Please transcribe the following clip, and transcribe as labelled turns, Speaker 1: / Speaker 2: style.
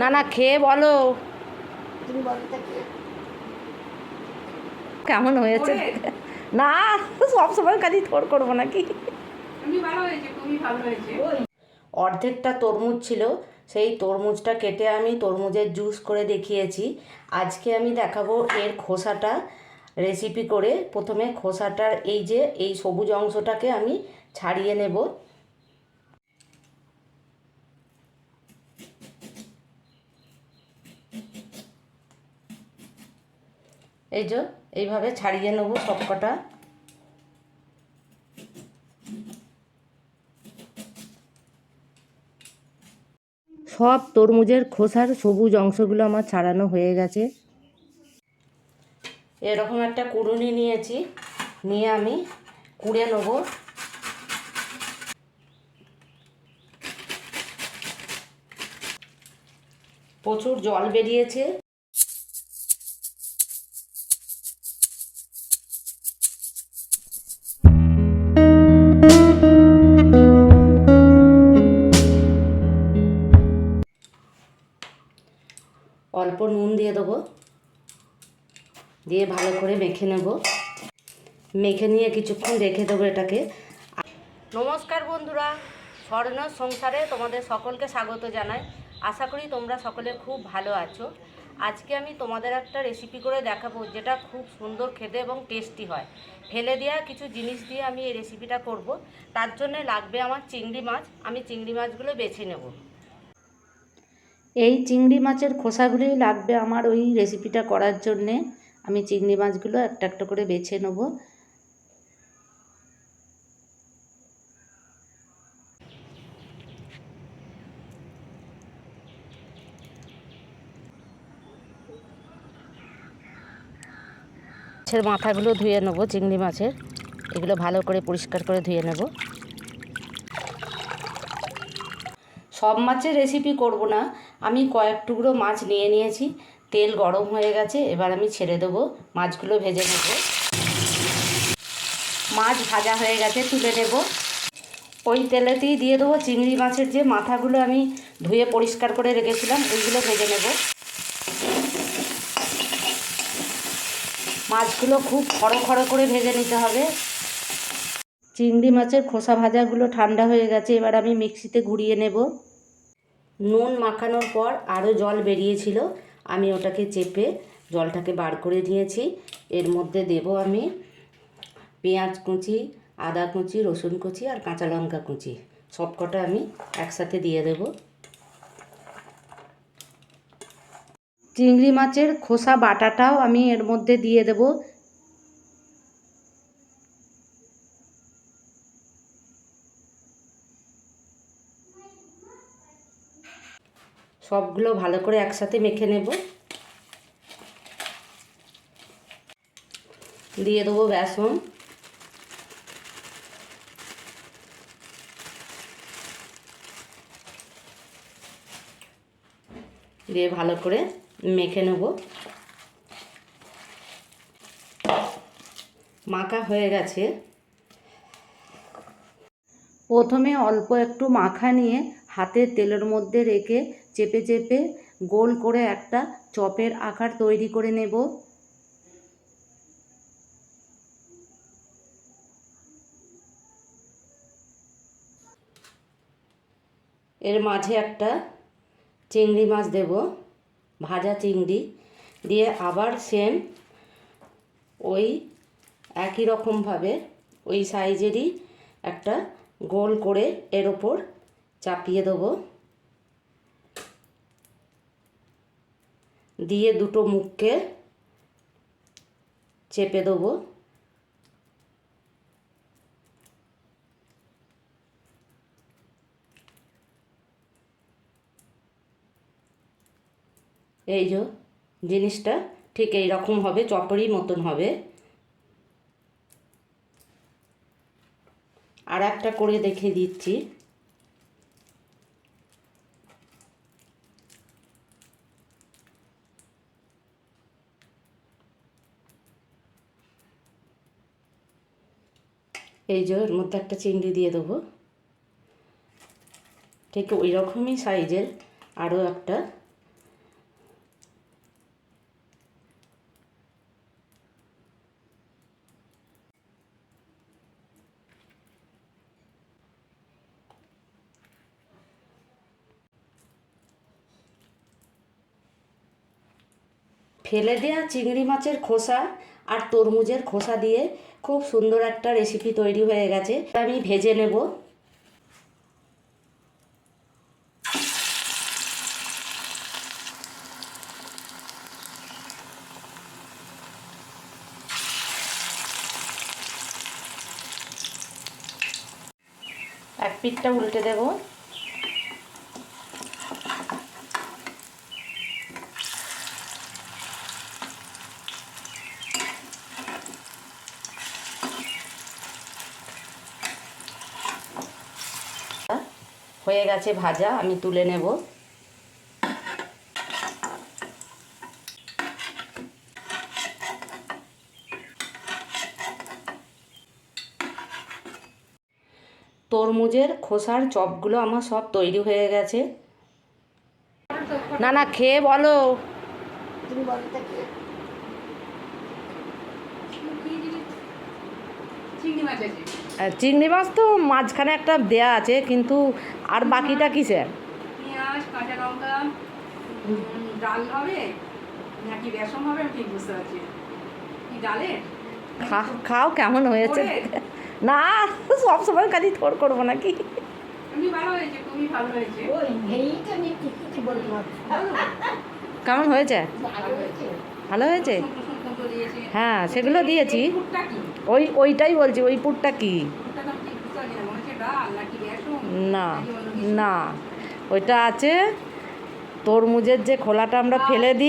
Speaker 1: না না খেয়ে বলো? কেমন হয়েছে? না সব সময় কাজই থোর করব নাকি? অর্ধেকটা তরমুজ ছিল সেই তরমুজটা কেটে আমি তরমুজের জুস করে দেখিয়েছি। আজকে আমি দেখাবো এর খোসাটা রেসিপি করে। প্রথমে খোসাটার এই যে এই সবুজ অংশটাকে আমি ছাড়িয়ে নেব। এই যে এইভাবে ছাড়িয়ে নেব সবকটা সব তরমুজের খোসার সবুজ অংশগুলো আমার ছাড়ানো হয়ে গেছে। এরকম একটা কুড়ুনি নিয়েছি নিয়ে আমি কুড়ে নেব। প্রচুর জল বেরিয়েছে। দেবো। দিয়ে ভালো করে মেখে নেব। মেখে নিয়ে কিছুক্ষণ রেখে দেবো এটাকে। নমস্কার বন্ধুরা, স্বর্ণ সংসারে তোমাদের সকলকে স্বাগত জানাই। আশা করি তোমরা সকলে খুব ভালো আছো। আজকে আমি তোমাদের একটা রেসিপি করে দেখাবো, যেটা খুব সুন্দর খেতে এবং টেস্টি হয়। ফেলে দেওয়া কিছু জিনিস দিয়ে আমি এই রেসিপিটা করব। তার জন্য লাগবে আমার চিংড়ি মাছ। আমি চিংড়ি মাছগুলো বেছে নেব। এই চিংড়ি মাছের খোসাগুলোই লাগবে আমার ওই রেসিপিটা করার জন্যে। আমি চিংড়ি মাছগুলো একটা একটা করে বেছে নেব। মাছের মাথাগুলো ধুয়ে নেব, চিংড়ি মাছের। এগুলো ভালো করে পরিষ্কার করে ধুয়ে নেব। সব মাছের রেসিপি করব না। আমি কয়েক টুকরো মাছ নিয়ে নিয়েছি। তেল গরম হয়ে গেছে, এবার আমি ছেড়ে দেবো মাছগুলো ভেজে নেব। মাছ ভাজা হয়ে গেছে, তুলে নেব। ওই তেলেতেই দিয়ে দেবো চিংড়ি মাছের যে মাথাগুলো আমি ধুয়ে পরিষ্কার করে রেখেছিলাম, ওইগুলো ভেজে নেব। মাছগুলো খুব খড়ো খড়ো করে ভেজে নিতে হবে। চিংড়ি মাছের খোসা ভাজাগুলো ঠান্ডা হয়ে গেছে, এবার আমি মিক্সিতে ঘুরিয়ে নেব। নুন মাখানোর পর আরও জল বেরিয়েছিল। আমি ওটাকে চেপে জলটাকে বার করে নিয়েছি। এর মধ্যে দেব আমি পেঁয়াজ কুচি, আদা কুচি, রসুন কুচি আর কাঁচা লঙ্কা কুচি। সব কটা আমি একসাথে দিয়ে দেব। চিংড়ি মাছের খোসা বাটাটাও আমি এর মধ্যে দিয়ে দেব। সবগুলো ভালো করে একসাথে মেখে নেব। দিয়ে দেবো বেসন। দিয়ে ভালো করে মেখে নেব। মাখা হয়ে গেছে। প্রথমে অল্প একটু মাখা নিয়ে হাতে তেলের মধ্যে রেখে চেপে চেপে গোল করে একটা চপের আকার তৈরি করে নেব। এর মাঝে একটা চিংড়ি মাছ দেব, ভাজা চিংড়ি। দিয়ে আবার সেম ওই একই রকমভাবে ওই সাইজেরই একটা গোল করে এর ওপর চাপিয়ে দেবো। দিয়ে দুটো মুখকে চেপে দেবো। এই যে, জিনিসটা ঠিক এই রকম হবে চপড়ি মতন হবে। আর একটা করে দেখে দিচ্ছি। এই যে এর মধ্যে একটা চিংড়ি দিয়ে দেবো। ঠিক ওই রকমই সাইজের আরও একটা। ফেলে দেওয়া চিংড়ি মাছের খোসা আর তরমুজের খোসা দিয়ে খুব সুন্দর একটা রেসিপি তৈরি হয়ে গেছে। আমি ভেজে নেব। এক পিঠটা উল্টে দেবো। হয়ে গেছে ভাজা, আমি তুলে নেব। তরমুজের খোসার চপগুলো আমার সব তৈরি হয়ে গেছে। না না, খেয়ে বলো।
Speaker 2: তুমি বলো তো কি
Speaker 3: চিংড়ি মাছ আছে।
Speaker 1: আর চিংড়ি মাছ তো মাঝখানে একটা দেয়া আছে কিন্তু আর বাকিটা কিসের?
Speaker 3: পেঁয়াজ কাঁচা লঙ্কা ডাল হবে নাকি বেসন হবে আমি ঠিক বুঝতে পারছি কি ডালে
Speaker 1: খাও কেমন হয়েছে? না সব সময় কাজই থোর করব নাকি? কেমন হয়েছে?
Speaker 2: ভালো হয়েছে।
Speaker 1: হ্যাঁ সেগুলো দিয়েছি। ওই ওইটাই বলছি ওই পুরটা কি?
Speaker 3: না?
Speaker 1: না ওইটা আছে তরমুজের যে খোলাটা আমরা ফেলে দিই।